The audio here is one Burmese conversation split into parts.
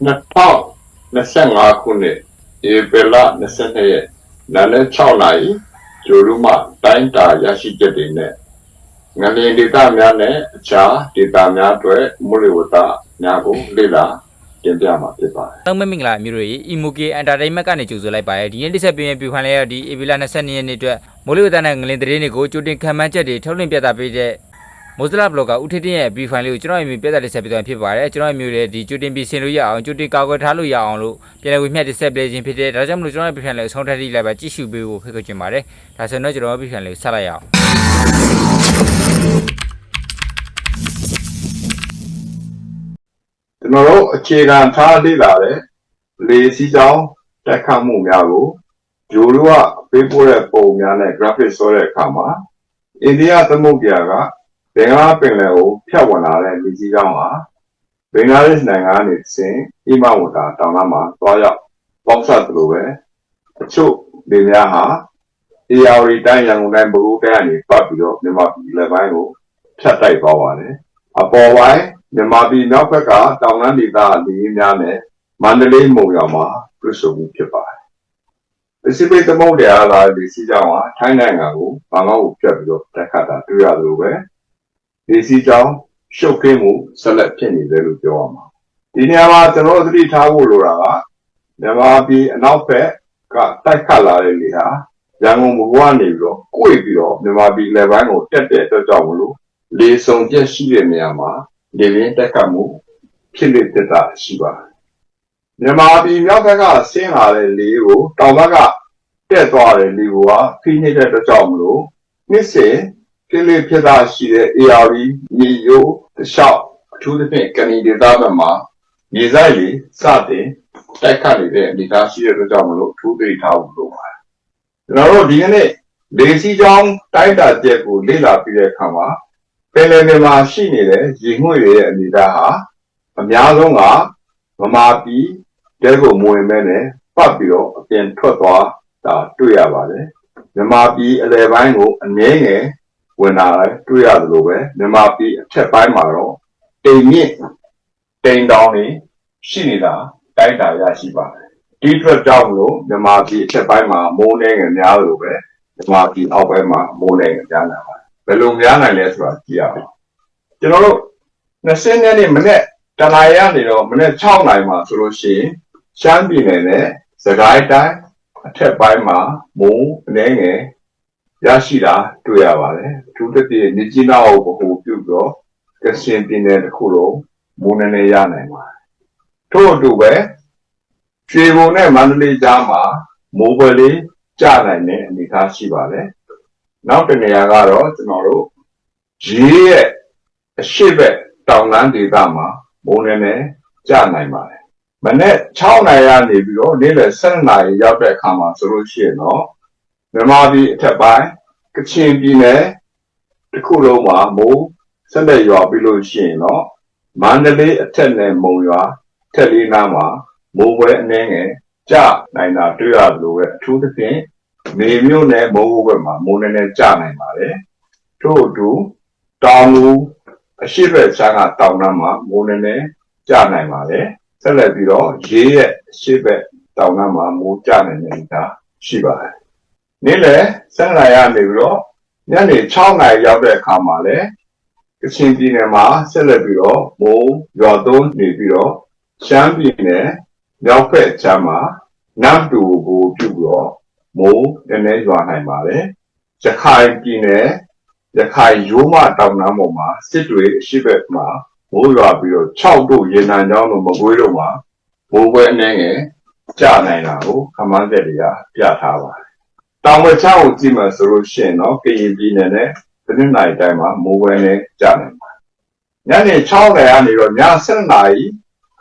2025ခုနှစ်ဧပြီလ22ရက်နာနဲ့6နာရီဂျိုလူမတိုင်းတာရရှိချက်တွေနဲ့ငလင်ဒေတာများနဲ့အခြားဒေတာများအတွက်မူလဝတ္တများကိုလေ့လာတင်ပြမှာဖြစ်ပါတယ်တောင်းမမင်္ဂလာမျိုးတွေ Emoke Entertainment ကနေကြိုဆိုလိုက်ပါရဒီနေ့တစ်ဆက်ပြင်းပြခိုင်းလိုက်ရဒီ April 22ရက်နေ့အတွက်မိုးလေဝသနဲ့ငလင်သတင်းတွေကိုကြိုတင်ခံမှန်းချက်တွေထုတ်လွှင့်ပြသပေးတဲ့ မိုးစလာဘလော့ကဦးထေးတင်ရဲ့ brief file လေးကိုကျွန်တော်အမျိုးပြသတစ်ဆက်ပြသွားဖြစ်ပါတယ်ကျွန်တော်အမျိုးလည်းဒီကြိုတင်ပြင်ဆင်လို့ရအောင်ကြိုတင်ကာကွယ်ထားလို့ရအောင်လို့ပြန်လည်ဝေမျှတစ်ဆက်ပြခြင်းဖြစ်တဲ့ဒါကြောင့်မလို့ကျွန်တော်ရဲ့ brief file လေးကိုဆုံးထပ်ထိလိုက်ပါကြည့်ရှုပေးဖို့ဖိတ်ခေါ်ချင်ပါတယ်ဒါဆိုတော့ကျွန်တော် brief file လေးကိုဆက်လိုက်ရအောင်ကျွန်တော်တို့အခြေခံထားလေ့လာတဲ့လေစီးကြောင်းတက်ခတ်မှုများကိုဂျိုလူကပေးပို့တဲ့ပုံများနဲ့ graphic ဆွဲတဲ့အခါမှာအိန္ဒိယသမုဒ္ဒရာက ဘင်္ဂလားပင်လယ်ကိုဖြတ်ဝင်လာတဲ့လေစီးကြောင်းဟာဘင်္ဂလားဒေ့ရှ်နိုင်ငံကနေစဉ်အိမဝတာတောင်တန်းမှာတွားရောက်ပေါင်းစပ်သလိုပဲအချို့လေများဟာ AR တိုင်းရန်ကုန်တိုင်းဘကူတိုင်းကနေပတ်ပြီးတော့မြန်မာပြည်လက်ပိုင်းကိုဖြတ်တိုက်သွားပါတယ်အပေါ်ပိုင်းမြန်မာပြည်မြောက်ဘက်ကတောင်တန်းဒေသလေများနဲ့မန္တလေးမုံရွာမှာပြည့်စုံမှုဖြစ်ပါတယ်။ပစိဖိတ်သမုဒ္ဒရာလာဒီစီကြောင်းဟာထိုင်းနိုင်ငံကိုဘာမှကိုပြတ်ပြီးတော့တက်ခတ်တာတွေ့ရလို့ပဲ ဒီစီကြောင်းရှုပ်ခင်းမှုဆက်လက်ဖြစ်နေတယ်လို့ပြောရမှာ။ဒီနေရာမှာကျွန်တော်တို့သတိထားဖို့လိုတာကမြန်မာပြည်အနောက်ဘက်ကတိုက်ခတ်လာတဲ့လေဟာရန်ကုန်ဘဝကနေပြီးတော့ကိုယ်ပြီးတော့မြန်မာပြည်လေပိုင်းကိုတက်တဲ့အတွက်ကြောင့်မလို့လေစုံပြက်ရှိတဲ့နေရာမှာလေရင်တက်ကမှုဖြစ်လေတက်တာရှိပါတယ်။မြန်မာပြည်မြောက်ဘက်ကဆင်းလာတဲ့လေကိုတောင်ဘက်ကတက်သွားတဲ့လေကိုကဖိနေတဲ့အတွက်ကြောင့်မလို့နှစ်စဉ် ဖြစ်လေဖြစ်တာရှိတဲ့ AR မြေယိုတလျှောက်အထူးသဖြင့်ကနေဒေသဘက်မှာမြေဆိုင်လေစတင်တက်ခတ်နေတဲ့အနေအထားရှိတဲ့အတွက်ကြောင့်မလို့အထူးသိထားဖို့လိုပါတယ်။ကျွန်တော်တို့ဒီကနေ့လေစီချောင်းတိုက်တာချက်ကိုလေ့လာပြီးတဲ့အခါမှာပင်လယ်ပြင်မှာရှိနေတဲ့ရေငွေ့တွေရဲ့အနေအထားဟာအများဆုံးကမမာပြည်တဲကိုမဝင်မဲနဲ့ပတ်ပြီးတော့အပြင်ထွက်သွားတာတွေ့ရပါတယ်မြမာပြည်အလယ်ပိုင်းကိုအနည်းငယ် ဝင်လာတယ်တွေ့ရတယ်လို့ပဲမြမာပြည်အထက်ပိုင်းမှာတော့တိမ်မြင့်တိမ်တောင်တွေရှိနေတာတိုက်တာရရှိပါတယ်ဒီအတွက်ကြောင့်မလို့မြမာပြည်အထက်ပိုင်းမှာမိုးနေငယ်များလို့ပဲမြမာပြည်အောက်ပိုင်းမှာမိုးနေငယ်များလာပါတယ်ဘယ်လိုများနိုင်လဲဆိုတာကြည့်ရအောင်ကျွန်တော်တို့20နှစ်နေ့မနေ့တနာရီကနေတော့မနေ့6နိုင်မှာဆိုလို့ရှိရင်ရှမ်းပြည်နယ်နဲ့စကိုင်းတိုင်းအထက်ပိုင်းမှာမုံအနေငယ် ရရှိတာတွေ့ရပါတယ်အထူးသဖြင့်မြကြီးနားကိုဗဟိုပြုပြီးတော့ကချင်ပြည်နယ်တစ်ခုလုံးမုံနေနေရနိုင်ပါတယ်ထို့အတူပဲရွှေဘုံနဲ့မန္တလေးကြားမှာမိုးပွဲလေးကျနိုင်တဲ့အနေအထားရှိပါတယ်နောက်တစ်နေရာကတော့ကျွန်တော်တို့ရေးရဲ့အရှိဘက်တောင်တန်းဒေသမှာမိုးနေနေကြနိုင်ပါတယ်။မနေ့6နိုင်ရနေပြီးတော့နေ့လယ်7နာရီရောက်တဲ့အခါမှာဆိုလို့ရှိရင်တော့ မြန်မာပြည်အထက်ပိုင်းကချင်ပြည်နယ်တစ်ခုလုံးမှာမိုးဆက်လက်ရွာပြီးလို့ရှိရင်တော့မန္တလေးအထက်နယ်မုံရွာထက်လေးနားမှာမိုးပွဲအနှဲငယ်ကြနိုင်တာတွေ့ရလို့ပဲအထူးသဖြင့်နေမျိုးနဲ့မိုးဘုတ်ဘက်မှာမိုးနေနေကြနိုင်ပါတယ်။ထို့အတူတောင်လူအရှိဘက်ချမ်းကတောင်တန်းမှာမိုးနေနေကြနိုင်ပါတယ်။ဆက်လက်ပြီးတော့ရေးရဲ့အရှိဘက်တောင်တန်းမှာမိုးကြနိုင်တဲ့အနေအထားရှိပါတယ်။ နေ့လယ်7နာရီကနေပြီးတော့ညနေ6နာရီရောက်တဲ့အခါမှာလည်းကချင်ပြည်နယ်မှာဆက်လက်ပြီးတော့မိုးရွာသွန်းနေပြီးတော့ရှမ်းပြည်နယ်မြောက်ဘက်ချမ်းမှာနမ်တူကိုပြုပြီးတော့မိုးနည်းနည်းရွာနိုင်ပါတယ်။ရခိုင်ပြည်နယ်ရခိုင်ရိုးမတောင်တန်းပေါ်မှာစစ်တွေအရှိဘက်မှာမိုးရွာပြီးတော့6တို့ရေနံချောင်းတို့မကွေးတို့မှာမိုးပွဲအနေငယ်ကျနိုင်တာကိုခမန်းသက်တွေကပြထားပါတယ်။ တောင်ဝချောင်းကိုကြည့်မှဆိုလို့ရှိရင်တော့ကရင်ပြည်နယ်နဲ့ပြည်နယ်တိုင်းမှာမိုးပွဲနဲ့ကျနိုင်ပါတယ်။ညနေ6နာရီကနေတော့ည7နာရီ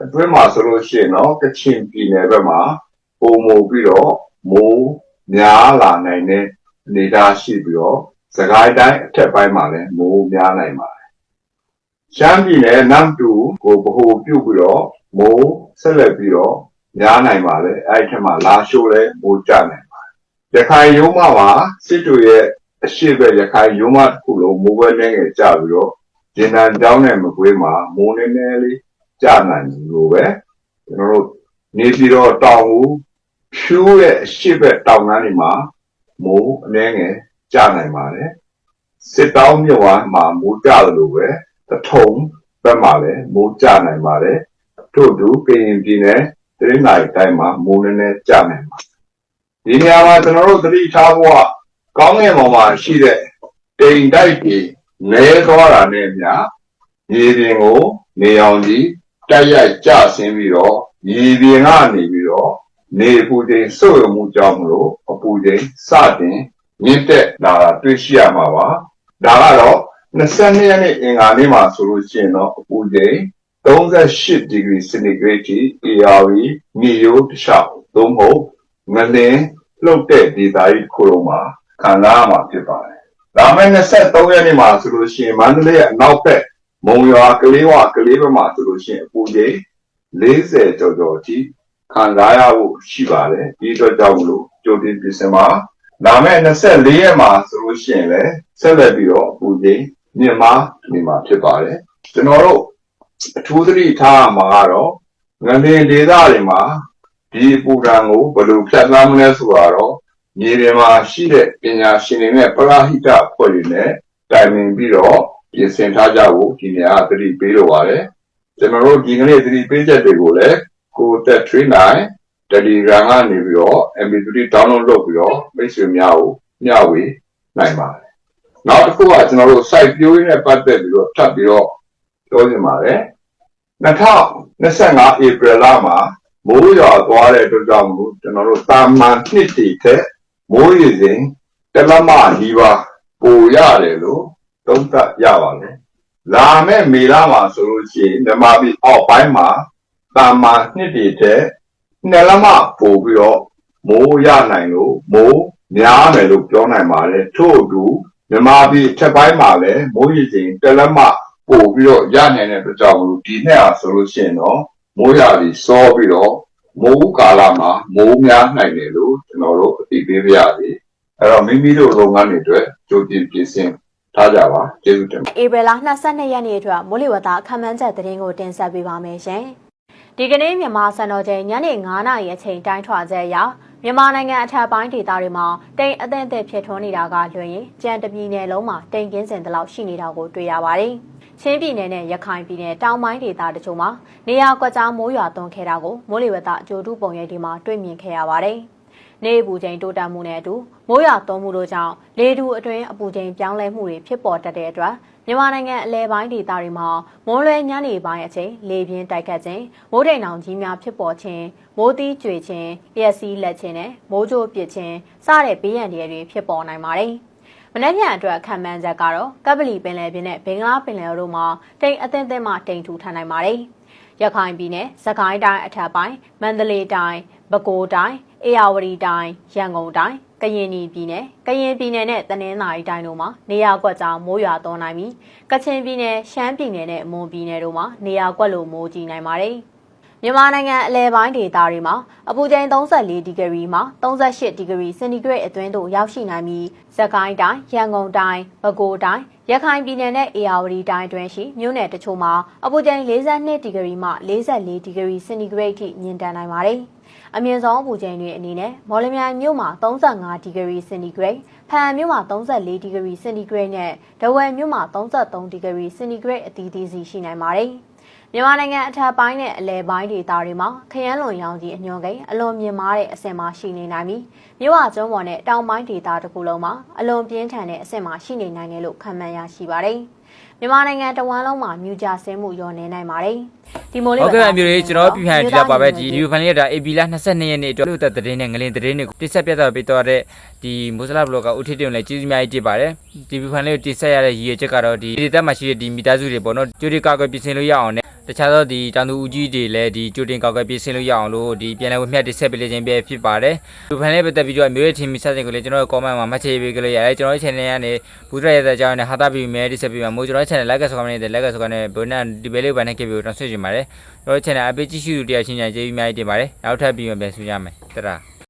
အတွင်းမှာဆိုလို့ရှိရင်တော့ကချင်ပြည်နယ်ဘက်မှာပုံမူပြီးတော့မိုးများလာနိုင်တဲ့အနေအထားရှိပြီးတော့စကိုင်းတိုင်းအထက်ပိုင်းမှာလည်းမိုးများနိုင်ပါတယ်။ရှမ်းပြည်နယ်နမ်တူကိုဗဟိုပြုပြီးတော့မိုးဆက်လက်ပြီးတော့များနိုင်ပါတယ်။အဲ့ဒီထက်မှလာရှိုးလည်းမိုးကျနိုင်ပါတယ်။ ရခိုင်ရုံးမမှာစစ်တူရဲ့အရှိဘက်ရခိုင်ရုံးမတစ်ခုလုံးမိုးပွဲနေငယ်ကျပြီးတော့ဂျင်နန်တောင်းနဲ့မကွေးမှာမိုးနေနေလေးကျနိုင်လို့ပဲကျွန်တော်တို့နေပြည်တော်တောင်ကိုဖြိုးရဲ့အရှိဘက်တောင်ကမ်းတွေမှာမိုးအနှဲငယ်ကျနိုင်ပါတယ်စစ်တောင်းမြစ်ဝမ်းမှာမိုးကျတယ်လို့ပဲတထုံဘက်မှာလည်းမိုးကျနိုင်ပါတယ်ထို့အတူကရင်ပြည်နယ်တရင်းနိုင်တိုင်းမှာမိုးနည်းနည်းကျနိုင်ပါတယ် ဒီနေရာမှာကျွန်တော်တို့သတိထားဖို့ကကောင်းကင်ဘုံမှာရှိတဲ့တိမ်တိုက်ကြီးလဲသွားတာနဲ့အမျှရေပြင်ကို နေအောင်ကြီးတိုက်ရိုက်ကျဆင်းပြီးတော့ရေပြင်ကနေပြီးတော့နေအပူချိန်ဆုပ်ယုံမှုကြောင့်မလို့အပူချိန်စတင်မြင့်တက်လာတာတွေ့ရှိရမှာပါဒါကတော့22ရက်နေ့အင်္ဂါနေ့မှာဆိုလို့ရှိရင်တော့အပူချိန်38ဒီဂရီစင်တီဂရိတ်ထိ ARV မြေရိုးတစ်လျှောက်သို့မဟုတ် ငလင်းလှုပ်တဲ့ဒေသကြီးတစ်ခုလုံးမှာခံစားရမှာဖြစ်ပါတယ်။ဒါမဲ့23ရက်နေ့မှာဆိုလို့ရှိရင်မန္တလေးရဲ့အနောက်ဘက်မုံရွာကလေးဝကလေးဘက်မှာဆိုလို့ရှိရင်အပူချိန်40ကျော်ကျော်ထိခံစားရဖို့ရှိပါတယ်။ဒီအတွက်ကြောင့်မလို့ကြိုတင်ပြင်ဆင်ပါဒါမဲ့24ရက်မှာဆိုလို့ရှိရင်လည်းဆက်လက်ပြီးတော့အပူချိန်မြင့်မားနေမှာဖြစ်ပါတယ်။ကျွန်တော်တို့အထူးသတိထားရမှာကတော့ငလင်ဒေသတွေမှာ ဒီအပူဒဏ်ကိုဘယ်လိုဖြတ်သန်းမလဲဆိုတာတော့မြေပြင်မှာရှိတဲ့ပညာရှင်တွေနဲ့ပရဟိတအဖွဲ့တွေနဲ့တိုင်ပင်ပြီးတော့ပြင်ဆင်ထားကြဖို့ဒီနေရာသတိပေးလိုပါတယ်။ကျွန်တော်တို့ဒီကနေ့သတိပေးချက်တွေကိုလည်းကိုယ်တက် train နိုင် Telegram ကနေပြီးတော့ MP3 download လုပ်ပြီးတော့မိတ်ဆွေများကိုမျှဝေနိုင်ပါတယ်။နောက်တစ်ခုကကျွန်တော်တို့ site ပြိုးရင်းနဲ့ပတ်သက်ပြီးတော့ထပ်ပြီးတော့ပြောချင်ပါတယ်2025 April လမှာ မိုးရွာသွားတဲ့အတွက်ကြောင့်မို့ကျွန်တော်တို့တာမန်နှစ်တည်ထက်မိုးရေစဉ်တစ်လက်မနီးပါးပိုရတယ်လို့သုံးသပ်ရပါတယ်။လာမယ့်မေလမှာဆိုလို့ရှိရင်ဓမ္မပြည်အောက်ပိုင်းမှာတာမန်နှစ်တည်ထက်နှစ်လက်မပိုပြီးတော့မိုးရနိုင်လို့မိုးများမယ်လို့ပြောနိုင်ပါတယ်။ထို့အတူမြမပြည်ထက်ပိုင်းမှာလည်းမိုးရေချိန်တစ်လက်မပို့ပြီးတော့ရနိုင်တဲ့အတွက်ကြောင့်မလို့ဒီနှစ်အားဆိုလို့ရှိရင်တော့ မိုးရာပြီးစောပြီးတော့မိုးကာလမှာမိုးများနိုင်တယ်လို့ကျွန်တော်တို့အသိပေးပါရစေအဲ့တော့မိမိတို့လုပ်ငန်းတွေအတွက်ကြိုတင်ပြင်ဆင်ထားကြပါကျေးဇူးတင်ပါဧပြီလ22ရက်နေ့အတွက်မိုးလေဝသအခမ်းအနားသတင်းကိုတင်ဆက်ပေးပါမယ်ရှင်။ ဒီကနေ့မြန်မာစံတော်ချိန်ညနေ9:00နာရီအချိန်တိုင်းထွာချက်အရမြန်မာနိုင်ငံအထက်ပိုင်းဒေသတွေမှာတိမ်အသင့်အသင့်ဖြစ်ထွန်းနေတာကလွှင့်ရင်ကြံတပြည်နယ်လုံးမှာတိမ်ကင်းစင်တလောက်ရှိနေတာကိုတွေ့ရပါတယ်။ချင်းပြည်နယ်နဲ့ရခိုင်ပြည်နယ်တောင်ပိုင်းဒေသတချို့မှာနေရာကွက်ကြားမိုးရွာသွန်းခဲ့တာကိုမိုးလေဝသအကြိုတူပုံရိပ်ဒီမှာတွေ့မြင်ခဲ့ရပါတယ်။ နေအပူချိန်တိုးတက်မှုနဲ့အတူမိုးရွာသွန်းမှုတို့ကြောင့်လေတူအတွင်းအပူချိန်ပြောင်းလဲမှုတွေဖြစ်ပေါ်တတ်တဲ့အတွက်မြန်မာနိုင်ငံအလဲပိုင်းဒေသတွေမှာမိုးလွဲညနေပိုင်းအချိန်လေပြင်းတိုက်ခတ်ခြင်းမိုးတိမ်တောင်ကြီးများဖြစ်ပေါ်ခြင်းမိုးသီးကြွေခြင်းလျက်စီးလက်ခြင်းနဲ့မိုးကြိုးပစ်ခြင်းစတဲ့ဘေးရန်တွေဖြစ်ပေါ်နိုင်ပါတယ်။မနက်ဖြန်အတွက်ခံမှန်းချက်ကတော့ကပ်ပလီပင်လယ်ပြင်နဲ့ဘင်္ဂလားပင်လယ်တို့မှာတိမ်အသင့်သင့်မှတိမ်ထူထန်နိုင်ပါတယ်။ရခိုင်ပြည်နယ်၊စကိုင်းတိုင်းအထက်ပိုင်း၊မန္တလေးတိုင်း၊ပဲခူးတိုင်း၊ အေရဝတီတိုင်း၊ရန်ကုန်တိုင်း၊ကရင်ပြည်နယ်၊ကရင်ပြည်နယ်နဲ့တနင်္သာရီတိုင်းတို့မှာနေရာကွက်ကြားမိုးရွာသွန်းနိုင်ပြီးကချင်ပြည်နယ်၊ရှမ်းပြည်နယ်နဲ့မွန်ပြည်နယ်တို့မှာနေရာကွက်လိုမိုးကြီးနိုင်ပါတယ်။မြန်မာနိုင်ငံအလဲပိုင်းဒေသတွေမှာအပူချိန်34ဒီဂရီမှ38ဒီဂရီစင်တီဂရိတ်အတွင်းသို့ရောက်ရှိနိုင်ပြီးစကိုင်းတိုင်း၊ရန်ကုန်တိုင်း၊ပဲခူးတိုင်း၊ရခိုင်ပြည်နယ်နဲ့အေရဝတီတိုင်းတွင်ရှိမြို့နယ်တချို့မှာအပူချိန်42ဒီဂရီမှ44ဒီဂရီစင်တီဂရိတ်ထိမြင့်တက်နိုင်ပါတယ်။ အမြင့်ဆုံးအပူချိန်တွေအနေနဲ့မော်လမြိုင်မြို့မှာ35ဒီဂရီစင်တီဂရိတ်၊ဖန်မြို့မှာ34ဒီဂရီစင်တီဂရိတ်နဲ့ဒဝယ်မြို့မှာ33ဒီဂရီစင်တီဂရိတ်အသီးသီးစီရှိနိုင်ပါတယ်။မြန်မာနိုင်ငံအထက်ပိုင်းနဲ့အလယ်ပိုင်းဒေသတွေမှာခရမ်းလွန်ရောင်ကြီးအညွန်ကိန်းအလွန်မြင့်မားတဲ့အဆင့်မှာရှိနေနိုင်ပြီးမြို့ဝကျွန်းပေါ်နဲ့တောင်ပိုင်းဒေသတစ်ခုလုံးမှာအလွန်ပြင်းထန်တဲ့အဆင့်မှာရှိနေနိုင်တယ်လို့ခန့်မှန်းရရှိပါတယ်။မြန်မာနိုင်ငံတဝန်းလုံးမှာမြူကြဆင်းမှုရောနေနိုင်ပါတယ်။ ဒီမိုးလေးဟုတ်ကဲ့အမျိုးတွေကျွန်တော်ပြည်ဟန်ဒီလောက်ပါပဲဒီဗီဒီယိုဖိုင်လေးကဒါ AB လ22ရက်နေ့အတွက်လို့သက်သတင်းနဲ့ငလင်သတင်းတွေကိုတိဆက်ပြသပေးတော့တဲ့ဒီမွတ်စလဘလော့ကဦးထစ်တင်လည်းကျေးဇူးများကြီးတင်ပါတယ်ဒီဗီဒီယိုဖိုင်လေးကိုတိဆက်ရတဲ့ရည်ရွယ်ချက်ကတော့ဒီဒေသမှာရှိတဲ့ဒီမိသားစုတွေပေါ့နော်ကြိုတင်ကာကွယ်ပြင်ဆင်လို့ရအောင်နဲ့တခြားသောဒီတောင်သူဦးကြီးတွေလည်းဒီကြိုတင်ကာကွယ်ပြင်ဆင်လို့ရအောင်လို့ဒီပြန်လည်ဝမျှတိဆက်ပေးလေခြင်းပဲဖြစ်ပါတယ်ဒီဖိုင်လေးပတ်သက်ပြီးတော့မျိုးရဲ့ team ဆက်စဉ်ကိုလည်းကျွန်တော်တို့ comment မှာမှတ်ချပေးကြလို့ရတယ်ကျွန်တော်တို့ channel ကနေဘူးရရတဲ့အကြောင်းနဲ့ဟာတာပြီးမယ်တိဆက်ပေးမှာမို့ကျွန်တော်တို့ channel like ဆိုကနေတယ် like ဆိုကနေဘုန်းနဲ့ဒီဘဲလေးဘန်နဲ့ကိပြီးတော့ဆွေးကြည့်ပါတယ်ကျွန်တော်တို့ channel အပေးကြည့်ရှုသူတရားချင်းချင်းကျေးဇူးများကြီးတင်ပါတယ်နောက်ထပ်ပြီးမှပြန်ဆွေးကြမယ်တရာ